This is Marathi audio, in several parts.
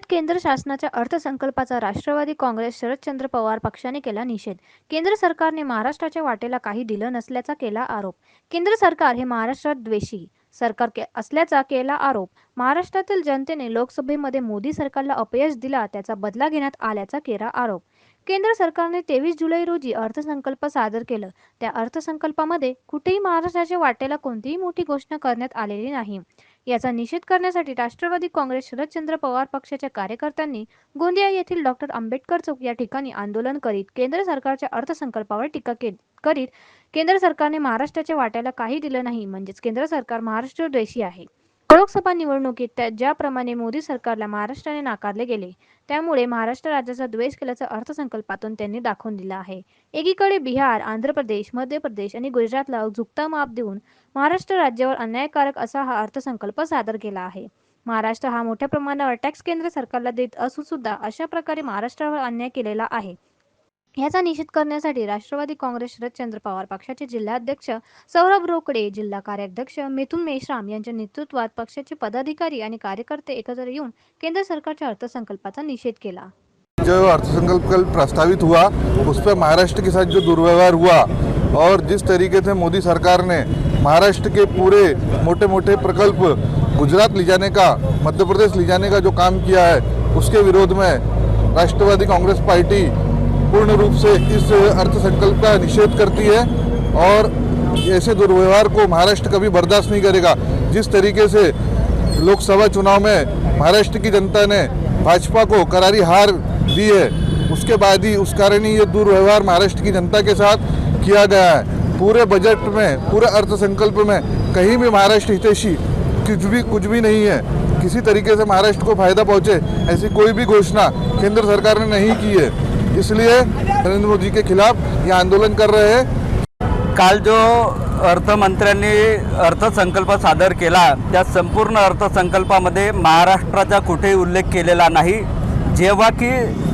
राज्यात केंद्र शासनाच्या अर्थसंकल्पाचा राष्ट्रवादी काँग्रेस शरदचंद्र पवार पक्षाने केला निषेध. केंद्र सरकारने महाराष्ट्राच्या वाटेला काही दिलं नसल्याचा केला आरोप. केंद्र सरकार हे महाराष्ट्रात द्वेषी सरकार के असल्याचा केला आरोप. महाराष्ट्रातील जनतेने लोकसभेमध्ये मोदी सरकारला अपयश दिला त्याचा बदला घेण्यात आल्याचा केला आरोप. केंद्र सरकारने तेवीस जुलै रोजी अर्थसंकल्प सादर केलं. त्या अर्थसंकल्पामध्ये कुठेही महाराष्ट्राच्या वाटेला कोणतीही मोठी घोषणा करण्यात आलेली नाही. याचा निषेध करण्यासाठी राष्ट्रवादी काँग्रेस शरदचंद्र पवार पक्षाच्या कार्यकर्त्यांनी गोंदिया येथील डॉक्टर आंबेडकर चौक या ठिकाणी आंदोलन करीत केंद्र सरकारच्या अर्थसंकल्पावर टीका करीत केंद्र सरकारने महाराष्ट्राच्या वाट्याला काही दिलं नाही म्हणजेच केंद्र सरकार महाराष्ट्र द्वेषी आहे. लोकसभा निवडणुकीत त्या ज्याप्रमाणे मोदी सरकारला महाराष्ट्राने नाकारले गेले त्यामुळे महाराष्ट्र राज्याचा द्वेष केल्याचा अर्थसंकल्पातून त्यांनी दाखवून दिला आहे. एकीकडे बिहार आंध्र प्रदेश मध्य प्रदेश आणि गुजरातला झुकता माप देऊन महाराष्ट्र राज्यावर अन्यायकारक असा हा अर्थसंकल्प सादर केला आहे. महाराष्ट्र हा मोठ्या प्रमाणावर टॅक्स केंद्र सरकारला देत असून सुद्धा अशा प्रकारे महाराष्ट्रावर अन्याय केलेला आहे. याचा निषेध करण्यासाठी राष्ट्रवादी काँग्रेस शरदचंद्र पवार पक्षाचे जिल्हाध्यक्ष सौरभ रोकडे जिल्हा कार्याध्यक्ष मिथुन मेश्राम यांच्या नेतृत्वात पक्षाचे पदाधिकारी आणि कार्यकर्ते एकत्र येऊन केंद्र सरकारच्या अर्थसंकल्पाचा निषेध केला. जो अर्थसंकल्प प्रस्तावित हुआ उस पर महाराष्ट्र के साथ जो दुर्व्यवहार हुआ और जिस तरीके से मोदी सरकार ने महाराष्ट्र के पूरे मोटे मोटे प्रकल्प गुजरात ले जाने का मध्य प्रदेश ले जाने का जो काम किया है उसके विरोध में राष्ट्रवादी कांग्रेस पार्टी पूर्ण रूप से इस अर्थसंकल्प का निषेध करती है और ऐसे दुर्व्यवहार को महाराष्ट्र कभी बर्दाश्त नहीं करेगा। जिस तरीके से लोकसभा चुनाव में महाराष्ट्र की जनता ने भाजपा को करारी हार दी है, उसके बाद ही उस कारण ही ये दुर्व्यवहार महाराष्ट्र की जनता के साथ किया गया है। पूरे बजट में, पूरे अर्थसंकल्प में कहीं भी महाराष्ट्र हितैषी कुछ भी कुछ भी नहीं है। किसी तरीके से महाराष्ट्र को फ़ायदा पहुँचे ऐसी कोई भी घोषणा केंद्र सरकार ने नहीं की है। इसलिए नरेंद्र मोदी के खिलाफ ये आंदोलन कर रहे हैं। काल जो अर्थमंत्र्यांनी अर्थसंकल्प सादर केला त्या संपूर्ण अर्थसंकल्पामध्ये महाराष्ट्राचा कुठेही उल्लेख केलेला नाही. जेव्हा की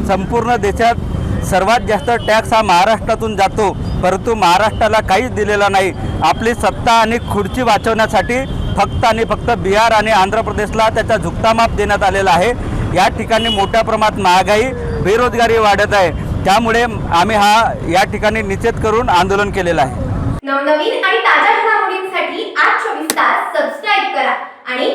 संपूर्ण देशात सर्वात जास्त टॅक्स हा महाराष्ट्रातून जातो परंतु महाराष्ट्राला काहीच दिलेला नाही. आपली सत्ता आणि खुर्ची वाचवण्यासाठी फक्त आणि फक्त बिहार आणि आंध्र प्रदेशला त्याचा झुकतामाप देण्यात आलेला आहे. या ठिकाणी मोठ्या प्रमाणात महागाई बेरोजगारी वाढत आहे. त्यामुळे आम्ही हा या ठिकाणी निषेध करून आंदोलन केलेलं आहे. नवनवीन आणि ताज्या घडामोडींसाठी आज चोवीस तास सबस्क्राईब करा आणि